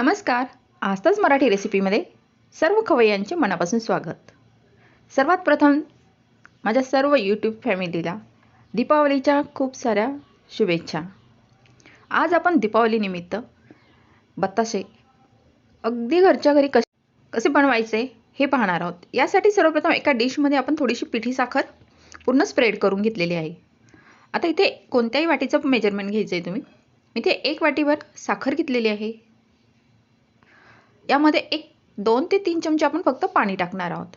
नमस्कार. आजताच मराठी रेसिपीमध्ये सर्व खवय्यांचे मनापासून स्वागत. सर्वात प्रथम माझ्या सर्व यूट्यूब फॅमिलीला दीपावलीच्या खूप साऱ्या शुभेच्छा. आज आपण दीपावलीनिमित्त बत्ताशे अगदी घरच्या घरी कसे कसे बनवायचे हे पाहणार आहोत. यासाठी सर्वप्रथम एका डिशमध्ये आपण थोडीशी पिठी साखर पूर्ण स्प्रेड करून घेतलेली आहे. आता इथे कोणत्याही वाटीचं मेजरमेंट घ्यायचं आहे तुम्ही. इथे एक वाटीवर साखर घेतलेली आहे. यामध्ये एक दोन ते तीन चमचे आपण फक्त पाणी टाकणार आहोत.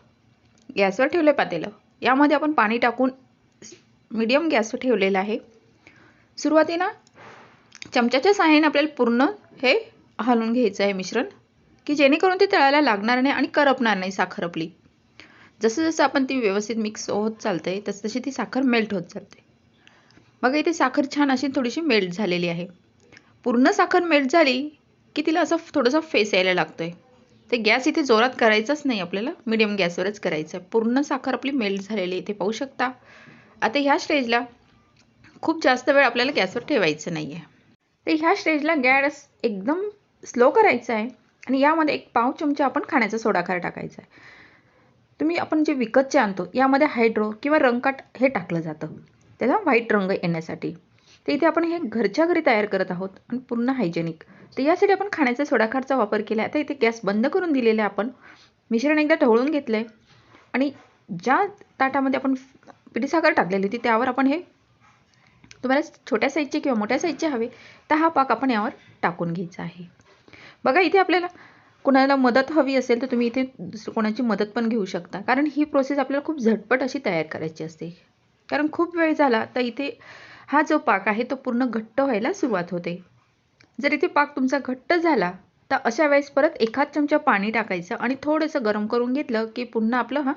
गॅसवर ठेवले पातेलं. यामध्ये आपण पाणी टाकून मीडियम गॅसवर ठेवलेलं आहे. सुरुवातीला चमच्याच्या सहाय्याने आपल्याला पूर्ण हे हलवून घ्यायचं आहे मिश्रण की जेणेकरून ते तळायला लागणार नाही आणि करपणार नाही साखर आपली. जसं जसं आपण ती व्यवस्थित मिक्स होत चालते तसं तशी ती साखर मेल्ट होत चालते. बघा इथे साखर छान अशी थोडीशी मेल्ट झालेली आहे. पूर्ण साखर मेल्ट झाली की तिला असं थोडंसं फेस यायला लागतं आहे ते गॅस इथे जोरात करायचाच नाही आपल्याला मिडियम गॅसवरच करायचं आहे पूर्ण साखर आपली मेल्ट झालेली इथे पाहू शकता. आता ह्या स्टेजला खूप जास्त वेळ आपल्याला गॅसवर ठेवायचं नाही आहे तर ह्या स्टेजला गॅस एकदम स्लो करायचा आहे आणि यामध्ये एक पाव चमचा आपण खाण्याचा सोडाखार टाकायचा आहे. तुम्ही आपण जे विकतचे आणतो यामध्ये हायड्रो किंवा रंगकाट हे टाकलं जातं. त्याला व्हाईट रंग येण्यासाठी. तर इथे आपण हे घरच्या घरी तयार करत आहोत आणि पूर्ण हायजेनिक तर यासाठी आपण खाण्याचा सोडाखारचा वापर केला आहे तर इथे गॅस बंद करून दिलेले आहे आपण. मिश्रण एकदा ढवळून घेतलं आहे आणि ज्या ताटामध्ये आपण पिठीसाखर टाकलेली होती त्यावर आपण हे तुम्हाला छोट्या साईजचे किंवा मोठ्या साईजचे हवे तर हा पाक आपण यावर टाकून घ्यायचा आहे. बघा इथे आपल्याला कोणाला मदत हवी असेल तर तुम्ही इथे कोणाची मदत पण घेऊ शकता. कारण ही प्रोसेस आपल्याला खूप झटपट अशी तयार करायची असते. कारण खूप वेळ झाला तर इथे हा जो पाक आहे तो पूर्ण घट्ट व्हायला सुरुवात होते. जर इथे पाक तुमचा घट्ट झाला तर अशा वेळेस परत एखाद चमचा पाणी टाकायचं आणि थोडंसं गरम करून घेतलं की पुन्हा आपलं हा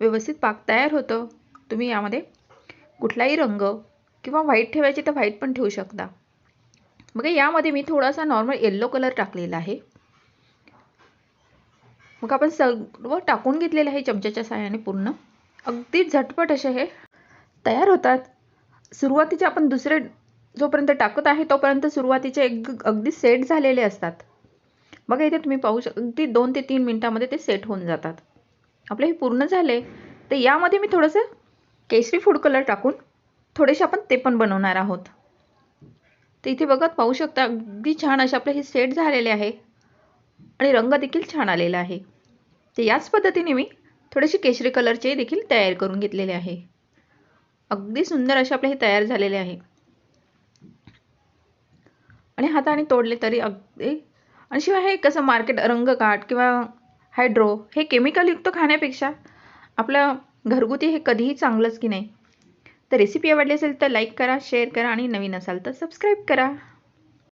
व्यवस्थित पाक तयार होतं. तुम्ही यामध्ये कुठलाही रंग किंवा व्हाईट ठेवायचे तर व्हाईट पण ठेवू शकता. बघा यामध्ये मी थोडासा नॉर्मल येल्लो कलर टाकलेला आहे. मग आपण सर्व टाकून घेतलेलं आहे चमच्याच्या साह्याने पूर्ण. अगदी झटपट असे हे तयार होतात. सुरुवातीचे आपण दुसरे जोपर्यंत टाकत आहे तोपर्यंत सुरुवातीचे एक अगदी सेट झालेले असतात. बघा इथे तुम्ही पाहू शक अगदी दोन ते तीन मिनटामध्ये ते सेट होऊन जातात. आपले हे पूर्ण झाले तर यामध्ये मी थोडंसं केशरी फूड कलर टाकून थोडेसे आपण ते पण बनवणार आहोत. तर इथे बघत पाहू शकता अगदी छान असे आपले हे सेट झालेले आहे आणि रंग देखील छान आलेला आहे. तर याच पद्धतीने मी थोडेसे केशरी कलरचे देखील तयार करून घेतलेले आहे. अगदी सुंदर असे आपले हे तयार झालेले आहे. आणि हाताने तोडले तरी अगदी आणि शिवाय हे कसं मार्केट रंगकाट किंवा हायड्रो हे केमिकलयुक्त खाण्यापेक्षा आपलं घरगुती हे कधीही चांगलंच की नाही. तर रेसिपी आवडली असेल तर लाईक करा शेअर करा आणि नवीन असाल तर सबस्क्राईब करा.